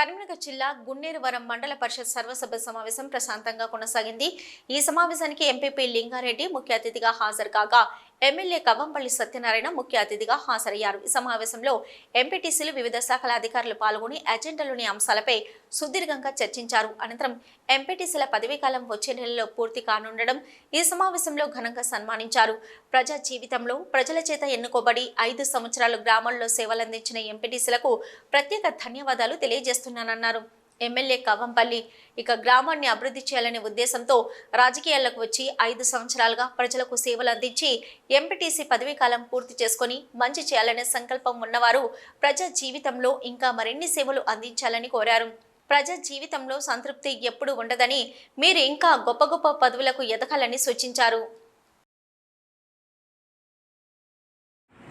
కరీంనగర్ జిల్లా గున్నేరువరం మండల పరిషత్ సర్వసభ్య సమావేశం ప్రశాంతంగా కొనసాగింది. ఈ సమావేశానికి ఎంపీపీ లింగారెడ్డి ముఖ్య అతిథిగా హాజరు కాగా ఎమ్మెల్యే కవ్వంపల్లి సత్యనారాయణ ముఖ్య అతిథిగా హాజరయ్యారు. ఈ సమావేశంలో ఎంపీటీసీలు వివిధ శాఖల అధికారులు పాల్గొని అజెండాలోని అంశాలపై సుదీర్ఘంగా చర్చించారు. అనంతరం ఎంపీటీసీల పదవీకాలం వచ్చే నెలలో పూర్తి కానుండడం ఈ సమావేశంలో ఘనంగా సన్మానించారు. ప్రజా జీవితంలో ప్రజల చేత ఎన్నుకోబడి ఐదు సంవత్సరాలు గ్రామాల్లో సేవలందించిన ఎంపీటీసీలకు ప్రత్యేక ధన్యవాదాలు తెలియజేస్తున్నానన్నారు. ఎమ్మెల్యే కవంపల్లి. ఇక గ్రామాన్ని అభివృద్ధి చేయాలనే ఉద్దేశంతో రాజకీయాలకు వచ్చి ఐదు సంవత్సరాలుగా ప్రజలకు సేవలు అందించి ఎంపీటీసీ పదవీ కాలం పూర్తి చేసుకొని మంచి చేయాలనే సంకల్పం ఉన్నవారు ప్రజా జీవితంలో ఇంకా మరిన్ని సేవలు అందించాలని కోరారు. ప్రజా జీవితంలో సంతృప్తి ఎప్పుడు ఉండదని మీరు ఇంకా గొప్ప గొప్ప పదవులకు ఎదగాలని సూచించారు.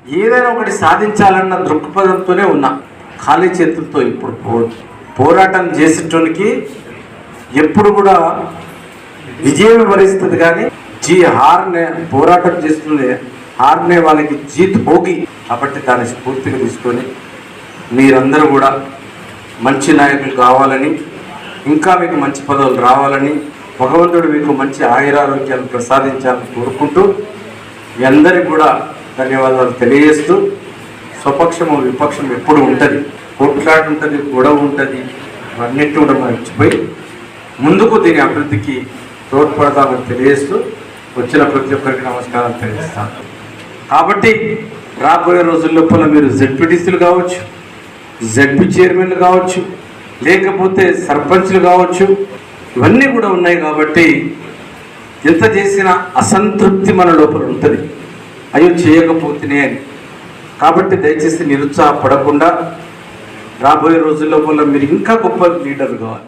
ఏదైనా ఒకటి సాధించాలన్న దృక్పథంతోనే ఉన్నా ఖాళీ చేతులతో ఇప్పుడు పో పోరాటం చేసేటోనికి ఎప్పుడు కూడా విజయం వరిస్తుంది కానీ జీ హార్నే పోరాటం చేస్తుంది. హార్నే వాళ్ళకి జీత్ పోగి కాబట్టి దాన్ని స్ఫూర్తిగా తీసుకొని మీరందరూ కూడా మంచి నాయకులు కావాలని ఇంకా మీకు మంచి పదవులు రావాలని భగవంతుడు మీకు మంచి ఆయురారోగ్యాలు ప్రసాదించాలని కోరుకుంటూ మీ అందరికి కూడా ధన్యవాదాలు తెలియజేస్తూ స్వపక్షము విపక్షం ఎప్పుడు ఉంటుంది. కొట్లాట ఉంటుంది గొడవ ఉంటుంది ఇవన్నిటి కూడా మర్చిపోయి ముందుకు దీని అభివృద్ధికి తోడ్పడతామని తెలియజేస్తూ వచ్చిన ప్రతి ఒక్కరికి నమస్కారం తెలియజేస్తాను కాబట్టి రాబోయే రోజుల లోపల మీరు జెడ్పీటీసీలు కావచ్చు జెడ్పీ చైర్మన్లు కావచ్చు లేకపోతే సర్పంచ్లు కావచ్చు ఇవన్నీ కూడా ఉన్నాయి కాబట్టి ఎంత చేసినా అసంతృప్తి మన లోపల ఉంటుంది. అయ్యో చేయకపోతేనే అని. కాబట్టి దయచేసి నిరుత్సాహపడకుండా రాబోయే రోజుల్లో మళ్ళీ మీరు ఇంకా గొప్ప లీడర్ కావాలి